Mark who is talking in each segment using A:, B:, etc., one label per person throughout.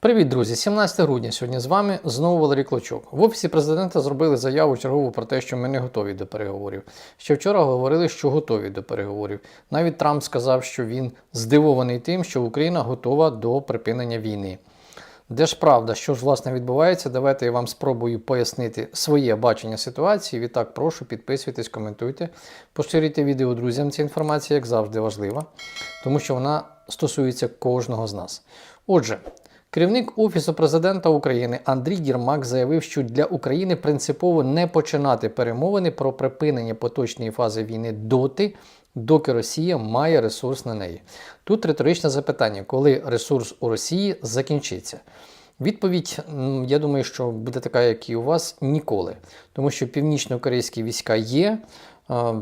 A: Привіт, друзі! 17 грудня сьогодні з вами знову Валерій Клочок. В офісі президента зробили заяву чергову про те, що ми не готові до переговорів. Ще вчора говорили, що готові до переговорів. Навіть Трамп сказав, що він здивований тим, що Україна готова до припинення війни. Де ж правда, що ж власне відбувається? Давайте я вам спробую пояснити своє бачення ситуації. Відтак, прошу підписуйтесь, коментуйте, поширюйте відео друзям. Ця інформація, як завжди, важлива, тому що вона стосується кожного з нас. Отже, керівник Офісу президента України Андрій Єрмак заявив, що для України принципово не починати перемовини про припинення поточної фази війни доти, доки Росія має ресурс на неї. Тут риторичне запитання, коли ресурс у Росії закінчиться. Відповідь, я думаю, що буде така, як і у вас, ніколи. Тому що північно-корейські війська є,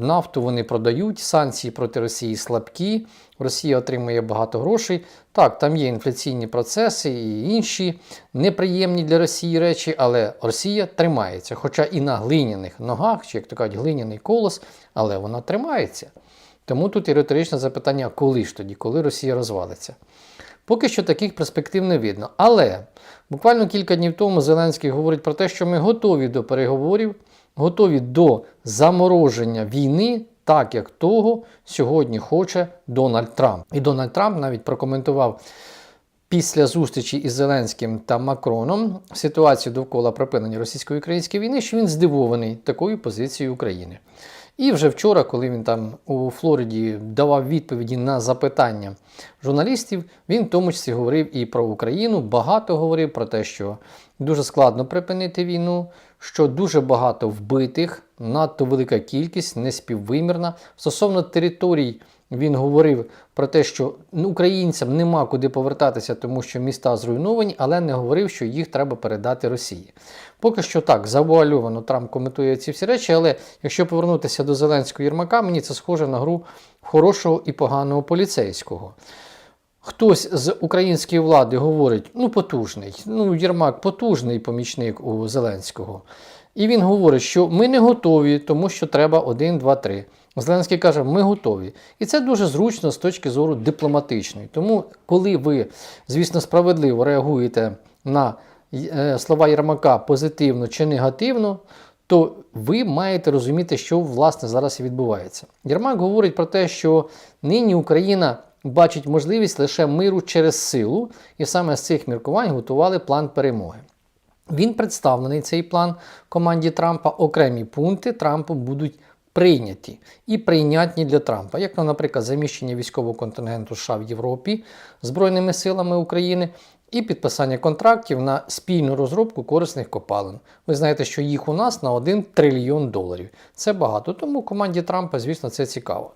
A: нафту вони продають, санкції проти Росії слабкі, Росія отримує багато грошей. Так, там є інфляційні процеси і інші неприємні для Росії речі, але Росія тримається. Хоча і на глиняних ногах, чи як то кажуть, глиняний колос, але вона тримається. Тому тут і риторичне запитання, коли ж тоді, коли Росія розвалиться. Поки що таких перспектив не видно. Але буквально кілька днів тому Зеленський говорить про те, що ми готові до переговорів, готові до замороження війни, так як того сьогодні хоче Дональд Трамп. І Дональд Трамп навіть прокоментував після зустрічі із Зеленським та Макроном ситуацію довкола припинення російсько-української війни, що він здивований такою позицією України. І вже вчора, коли він там у Флориді давав відповіді на запитання журналістів, він в тому числі говорив і про Україну, багато говорив про те, що дуже складно припинити війну, що дуже багато вбитих, надто велика кількість, неспіввимірна. Стосовно територій, він говорив про те, що українцям нема куди повертатися, тому що міста зруйновані, але не говорив, що їх треба передати Росії. Поки що так, завуальовано Трамп коментує ці всі речі, але якщо повернутися до Зеленського Єрмака, мені це схоже на гру хорошого і поганого поліцейського. Хтось з української влади говорить, ну потужний, ну Єрмак потужний помічник у Зеленського. І він говорить, що ми не готові, тому що треба 1, 2, 3. Зеленський каже, ми готові. І це дуже зручно з точки зору дипломатичної. Тому, коли ви, звісно, справедливо реагуєте на е, слова Єрмака позитивно чи негативно, то ви маєте розуміти, що власне зараз відбувається. Єрмак говорить про те, що нині Україна бачить можливість лише миру через силу, і саме з цих міркувань готували план перемоги. Він представлений цей план команді Трампа. Окремі пункти Трампу будуть прийняті і прийнятні для Трампа, як, ну, наприклад, заміщення військового контингенту США в Європі Збройними силами України. І підписання контрактів на спільну розробку корисних копалин. Ви знаєте, що їх у нас на 1 трильйон доларів. Це багато, тому команді Трампа, звісно, це цікаво.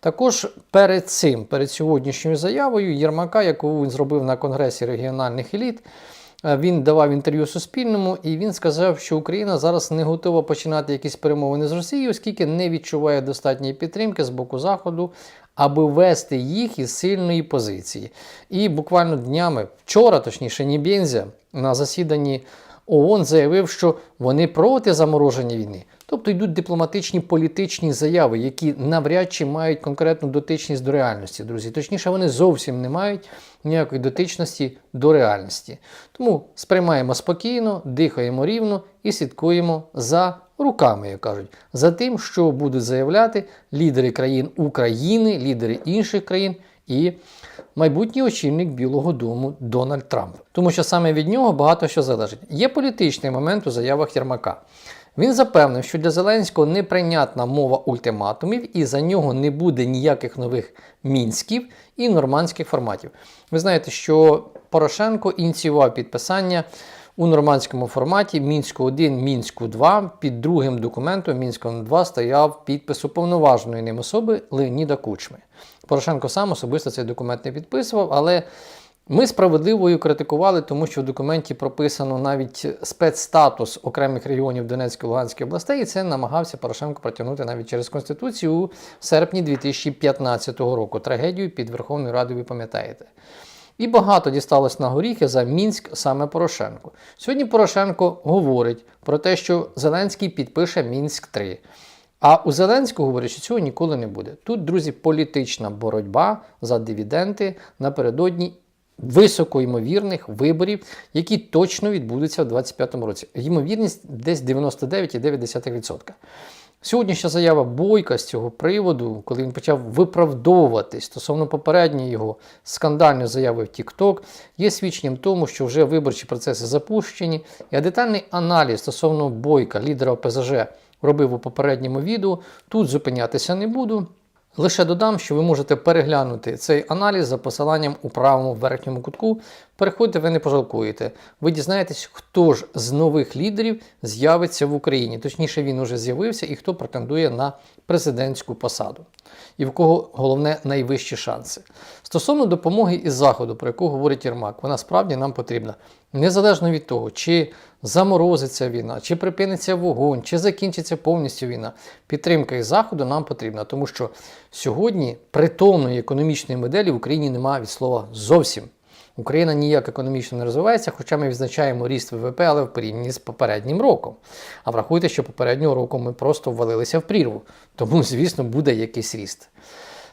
A: Також перед цим, перед сьогоднішньою заявою, Єрмака, яку він зробив на Конгресі регіональних еліт, він давав інтерв'ю Суспільному, і він сказав, що Україна зараз не готова починати якісь перемовини з Росією, оскільки не відчуває достатньої підтримки з боку Заходу, аби вести їх із сильної позиції. І буквально днями, вчора, точніше, Нібєнзя на засіданні ООН заявив, що вони проти замороження війни. Тобто йдуть дипломатичні політичні заяви, які навряд чи мають конкретну дотичність до реальності, друзі. Точніше, вони зовсім не мають ніякої дотичності до реальності. Тому сприймаємо спокійно, дихаємо рівно і слідкуємо за руками, як кажуть, за тим, що будуть заявляти лідери країн України, лідери інших країн і майбутній очільник Білого Дому Дональд Трамп. Тому що саме від нього багато що залежить. Є політичний момент у заявах Єрмака. Він запевнив, що для Зеленського неприйнятна мова ультиматумів і за нього не буде ніяких нових мінськів і нормандських форматів. Ви знаєте, що Порошенко ініціював підписання у нормандському форматі Мінську 1, Мінську 2. Під другим документом Мінськом 2 стояв підпис уповноваженої ним особи Леоніда Кучми. Порошенко сам особисто цей документ не підписував, але ми справедливою критикували, тому що в документі прописано навіть спецстатус окремих регіонів Донецької Луганської областей, і це намагався Порошенко протягнути навіть через Конституцію у серпні 2015 року. Трагедію під Верховною Радою, ви пам'ятаєте. І багато дісталось на горіхи за Мінськ саме Порошенко. Сьогодні Порошенко говорить про те, що Зеленський підпише Мінськ 3. А у Зеленського говорять, що цього ніколи не буде. Тут, друзі, політична боротьба за дивіденти напередодні високоймовірних виборів, які точно відбудуться в 2025 році. Ймовірність десь 99,9%. Сьогоднішня заява Бойка з цього приводу, коли він почав виправдовуватись стосовно попередньої його скандальної заяви в TikTok, є свідченням тому, що вже виборчі процеси запущені. Я детальний аналіз стосовно Бойка, лідера ОПЗЖ, робив у попередньому відео. Тут зупинятися не буду. Лише додам, що ви можете переглянути цей аналіз за посиланням у правому верхньому кутку. Переходьте, ви не пожалкуєте. Ви дізнаєтесь, хто ж з нових лідерів з'явиться в Україні. Точніше, він уже з'явився і хто претендує на президентську посаду. І в кого головне найвищі шанси. Стосовно допомоги із заходу, про яку говорить Єрмак, вона справді нам потрібна. Незалежно від того, чи заморозиться війна, чи припиниться вогонь, чи закінчиться повністю війна. Підтримка із заходу нам потрібна, тому що сьогодні притомної економічної моделі в Україні немає від слова зовсім. Україна ніяк економічно не розвивається, хоча ми відзначаємо ріст ВВП, але в порівнянні з попереднім роком. А врахуйте, що попереднього року ми просто ввалилися в прірву, тому, звісно, буде якийсь ріст.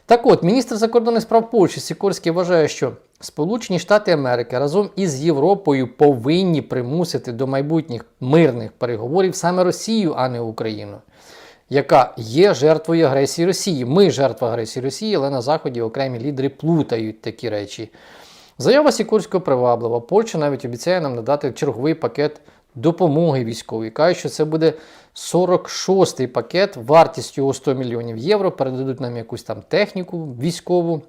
A: Так от, міністр закордонних справ Польщі Сікорський вважає, що Сполучені Штати Америки разом із Європою повинні примусити до майбутніх мирних переговорів саме Росію, а не Україну, яка є жертвою агресії Росії. Ми жертва агресії Росії, але на Заході окремі лідери плутають такі речі. Заява Сікорського приваблива. Польща навіть обіцяє нам надати черговий пакет допомоги військової. Каже, що це буде 46-й пакет вартістю у 100 мільйонів євро. Передадуть нам якусь там техніку військову,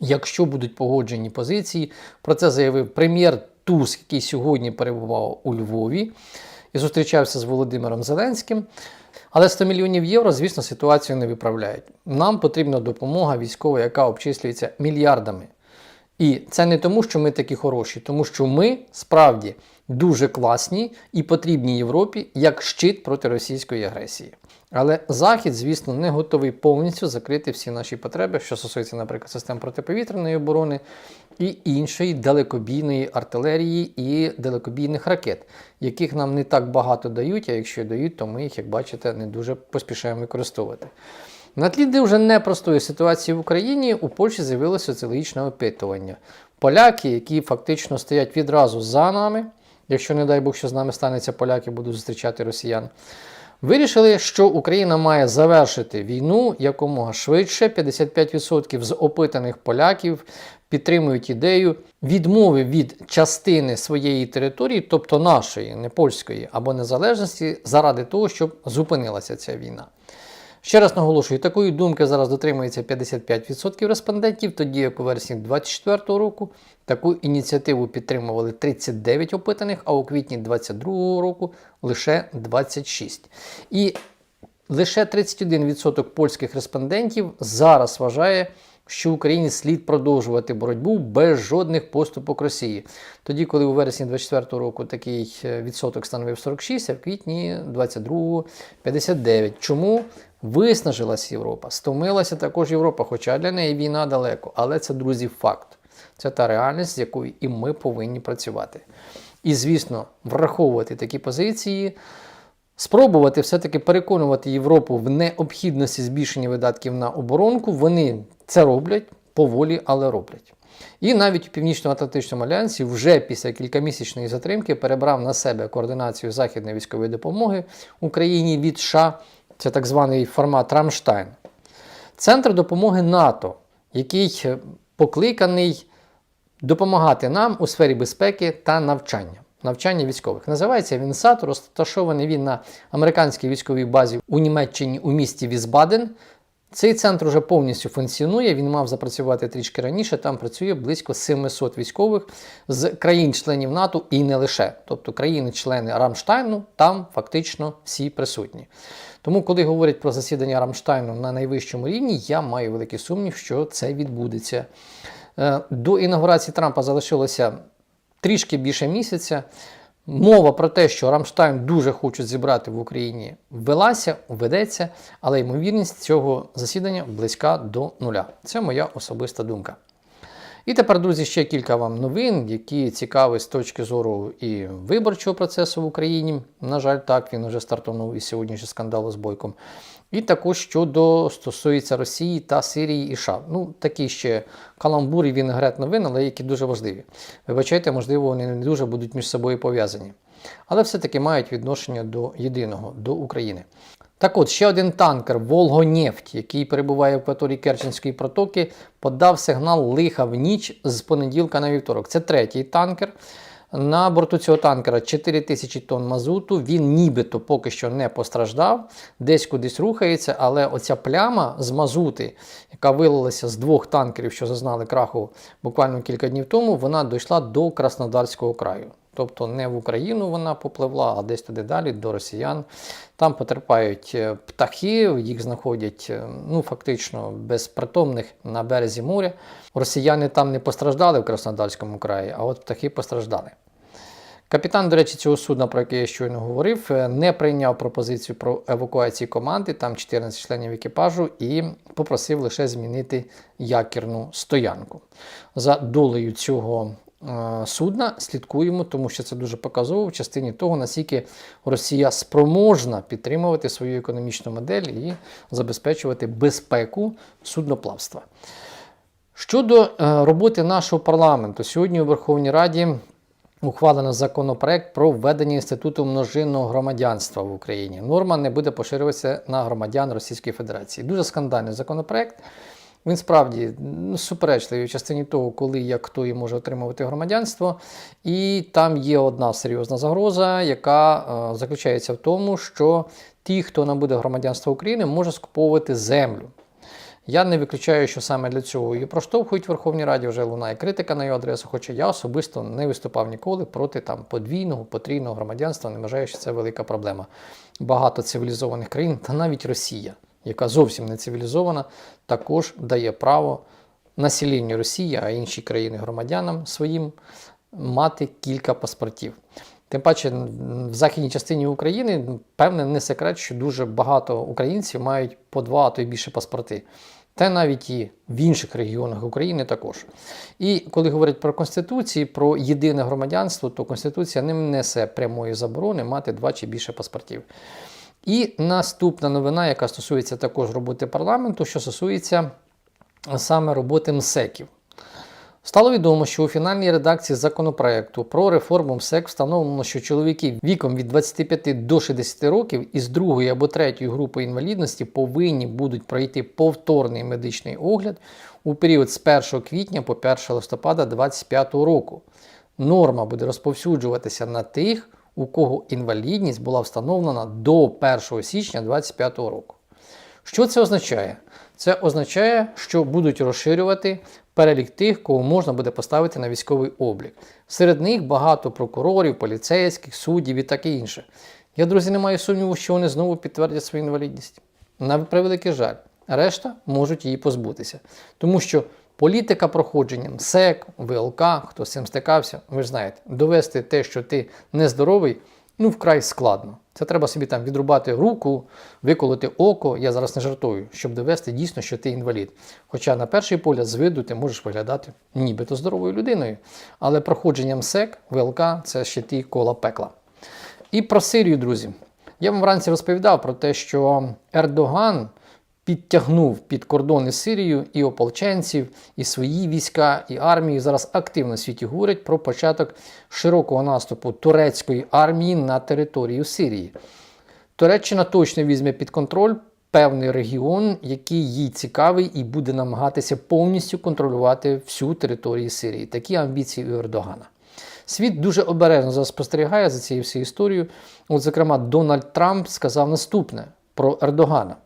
A: якщо будуть погоджені позиції. Про це заявив прем'єр Туск, який сьогодні перебував у Львові і зустрічався з Володимиром Зеленським. Але 100 мільйонів євро, звісно, ситуацію не виправляють. Нам потрібна допомога військова, яка обчислюється мільярдами. І це не тому, що ми такі хороші, тому що ми справді дуже класні і потрібні Європі як щит проти російської агресії. Але Захід, звісно, не готовий повністю закрити всі наші потреби, що стосується, наприклад, систем протиповітряної оборони і іншої далекобійної артилерії і далекобійних ракет, яких нам не так багато дають, а якщо дають, то ми їх, як бачите, не дуже поспішаємо використовувати. На тлі дуже непростої ситуації в Україні у Польщі з'явилося соціологічне опитування. Поляки, які фактично стоять відразу за нами, якщо, не дай Бог, що з нами станеться, поляки будуть зустрічати росіян, вирішили, що Україна має завершити війну якомога швидше. 55% з опитаних поляків підтримують ідею відмови від частини своєї території, тобто нашої, не польської або незалежності, заради того, щоб зупинилася ця війна. Ще раз наголошую, такої думки зараз дотримується 55% респондентів, тоді як у вересні 2024 року таку ініціативу підтримували 39 опитаних, а у квітні 2022 року лише 26. І лише 31% польських респондентів зараз вважає, що Україні слід продовжувати боротьбу без жодних поступок Росії. Тоді, коли у вересні 2024 року такий е, відсоток становив 46, а в квітні 22 59. Чому? Виснажилась Європа, стомилася також Європа, хоча для неї війна далеко. Але це, друзі, факт. Це та реальність, з якою і ми повинні працювати. І, звісно, враховувати такі позиції, спробувати все-таки переконувати Європу в необхідності збільшення видатків на оборонку. Вони це роблять поволі, але роблять. І навіть у Північно-Атлантичному альянсі вже після кількамісячної затримки перебрав на себе координацію західної військової допомоги Україні від США. Це так званий формат Рамштайн. Центр допомоги НАТО, який покликаний допомагати нам у сфері безпеки та навчання. Навчання військових. Називається він САТ, розташований він на американській військовій базі у Німеччині у місті Візбаден. Цей центр вже повністю функціонує. Він мав запрацювати трішки раніше. Там працює близько 700 військових з країн-членів НАТО і не лише. Тобто країни-члени Рамштайну там фактично всі присутні. Тому, коли говорять про засідання Рамштайну на найвищому рівні, я маю великий сумнів, що це відбудеться. Е, До інаугурації Трампа залишилося трішки більше місяця. Мова про те, що Рамштайн дуже хочуть зібрати в Україні, велася, ведеться, але ймовірність цього засідання близька до нуля. Це моя особиста думка. І тепер, друзі, ще кілька вам новин, які цікаві з точки зору і виборчого процесу в Україні. На жаль, так, він вже стартував із сьогоднішнього скандалу скандал з бойком. І також щодо стосується Росії та Сирії і США. Ну, такі ще каламбур і вінегрет новин, але які дуже важливі. Вибачайте, можливо, вони не дуже будуть між собою пов'язані. Але все-таки мають відношення до єдиного, до України. Так от, ще один танкер Волгонефть, який перебуває в акваторії Керченської протоки, подав сигнал лиха в ніч з понеділка на вівторок. Це третій танкер. На борту цього танкера 4 тисячі тонн мазуту. Він нібито поки що не постраждав, десь кудись рухається, але оця пляма з мазути, яка вилилася з двох танкерів, що зазнали краху буквально кілька днів тому, вона дійшла до Краснодарського краю. Тобто не в Україну вона попливла, а десь туди далі, до росіян. Там потерпають е, птахи, їх знаходять е, ну, фактично безпритомних на березі моря. Росіяни там не постраждали в Краснодарському краї, а от птахи постраждали. Капітан, до речі, цього судна, про яке я щойно говорив, е, не прийняв пропозицію про евакуацію команди, там 14 членів екіпажу, і попросив лише змінити якірну стоянку. За долею цього е, судна слідкуємо, тому що це дуже показово в частині того, наскільки Росія спроможна підтримувати свою економічну модель і забезпечувати безпеку судноплавства. Щодо е, роботи нашого парламенту, сьогодні у Верховній Раді ухвалено законопроект про введення інституту множинного громадянства в Україні. Норма не буде поширюватися на громадян Російської Федерації. Дуже скандальний законопроект. Він справді ну, суперечливий в частині того, коли як хто і може отримувати громадянство. І там є одна серйозна загроза, яка е, заключається в тому, що ті, хто набуде громадянство України, може скуповувати землю. Я не виключаю, що саме для цього її проштовхують в Верховній Раді, вже лунає критика на його адресу, хоча я особисто не виступав ніколи проти там подвійного, потрійного громадянства. Не вважаю, що це велика проблема. Багато цивілізованих країн, та навіть Росія, яка зовсім не цивілізована, також дає право населенню Росії, а інші країни громадянам своїм мати кілька паспортів. Тим паче в західній частині України, певне, не секрет, що дуже багато українців мають по два, а то й більше паспорти. Та навіть і в інших регіонах України також. І коли говорять про Конституції, про єдине громадянство, то Конституція не несе прямої заборони мати два чи більше паспортів. І наступна новина, яка стосується також роботи парламенту, що стосується саме роботи МСЕКів. Стало відомо, що у фінальній редакції законопроекту про реформу МСЕК встановлено, що чоловіки віком від 25 до 60 років із другої або третьої групи інвалідності повинні будуть пройти повторний медичний огляд у період з 1 квітня по 1 листопада 2025 року. Норма буде розповсюджуватися на тих, у кого інвалідність була встановлена до 1 січня 2025 року. Що це означає? Це означає, що будуть розширювати перелік тих, кого можна буде поставити на військовий облік. Серед них багато прокурорів, поліцейських, суддів і таке інше. Я, друзі, не маю сумніву, що вони знову підтвердять свою інвалідність. На превеликий жаль, решта можуть її позбутися. Тому що політика проходження МСЕК, ВЛК, хто з цим стикався, ви ж знаєте, довести те, що ти нездоровий, ну вкрай складно. Це треба собі там відрубати руку, виколоти око, я зараз не жартую, щоб довести дійсно, що ти інвалід. Хоча на перший погляд з виду ти можеш виглядати нібито здоровою людиною. Але проходженням СЕК, ВЛК це ще ті кола пекла. І про Сирію, друзі. Я вам вранці розповідав про те, що Ердоган підтягнув під кордони Сирію і ополченців, і свої війська, і армії. Зараз активно в світі говорять про початок широкого наступу турецької армії на територію Сирії. Туреччина точно візьме під контроль певний регіон, який їй цікавий, і буде намагатися повністю контролювати всю територію Сирії. Такі амбіції у Ердогана. Світ дуже обережно спостерігає за цією всією історією. От, зокрема, Дональд Трамп сказав наступне про Ердогана.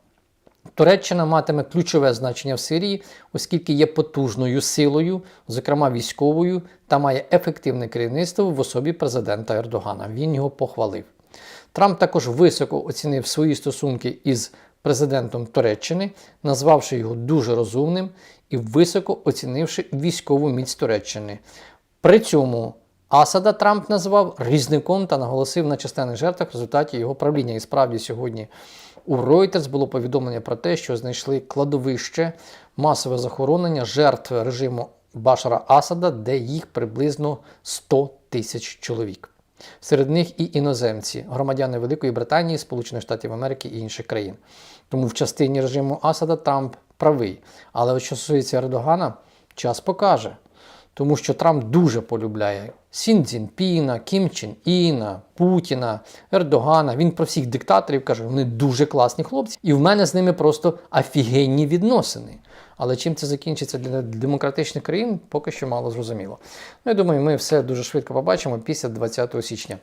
A: Туреччина матиме ключове значення в Сирії, оскільки є потужною силою, зокрема військовою, та має ефективне керівництво в особі президента Ердогана. Він його похвалив. Трамп також високо оцінив свої стосунки із президентом Туреччини, назвавши його дуже розумним і високо оцінивши військову міць Туреччини. При цьому Асада Трамп назвав різником та наголосив на численних жертвах в результаті його правління. І справді сьогодні у Reuters було повідомлення про те, що знайшли кладовище масове захоронення жертв режиму Башара Асада, де їх приблизно 100 тисяч чоловік. Серед них і іноземці, громадяни Великої Британії, Сполучених Штатів Америки і інших країн. Тому в частині режиму Асада Трамп правий. Але от що стосується Ердогана, час покаже. Тому що Трамп дуже полюбляє Сін Цзінпіна, Кім Чен Іна, Путіна, Ердогана. Він про всіх диктаторів каже, вони дуже класні хлопці, і в мене з ними просто офігенні відносини. Але чим це закінчиться для демократичних країн, поки що мало зрозуміло. Ну, я думаю, ми все дуже швидко побачимо після 20 січня.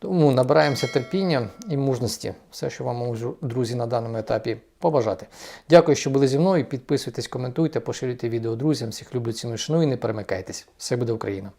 A: Тому набираємося терпіння і мужності. Все, що вам можу, друзі, на даному етапі побажати. Дякую, що були зі мною. Підписуйтесь, коментуйте, поширюйте відео друзям. Всіх люблю, ціну шну і не перемикайтесь. Все буде Україна!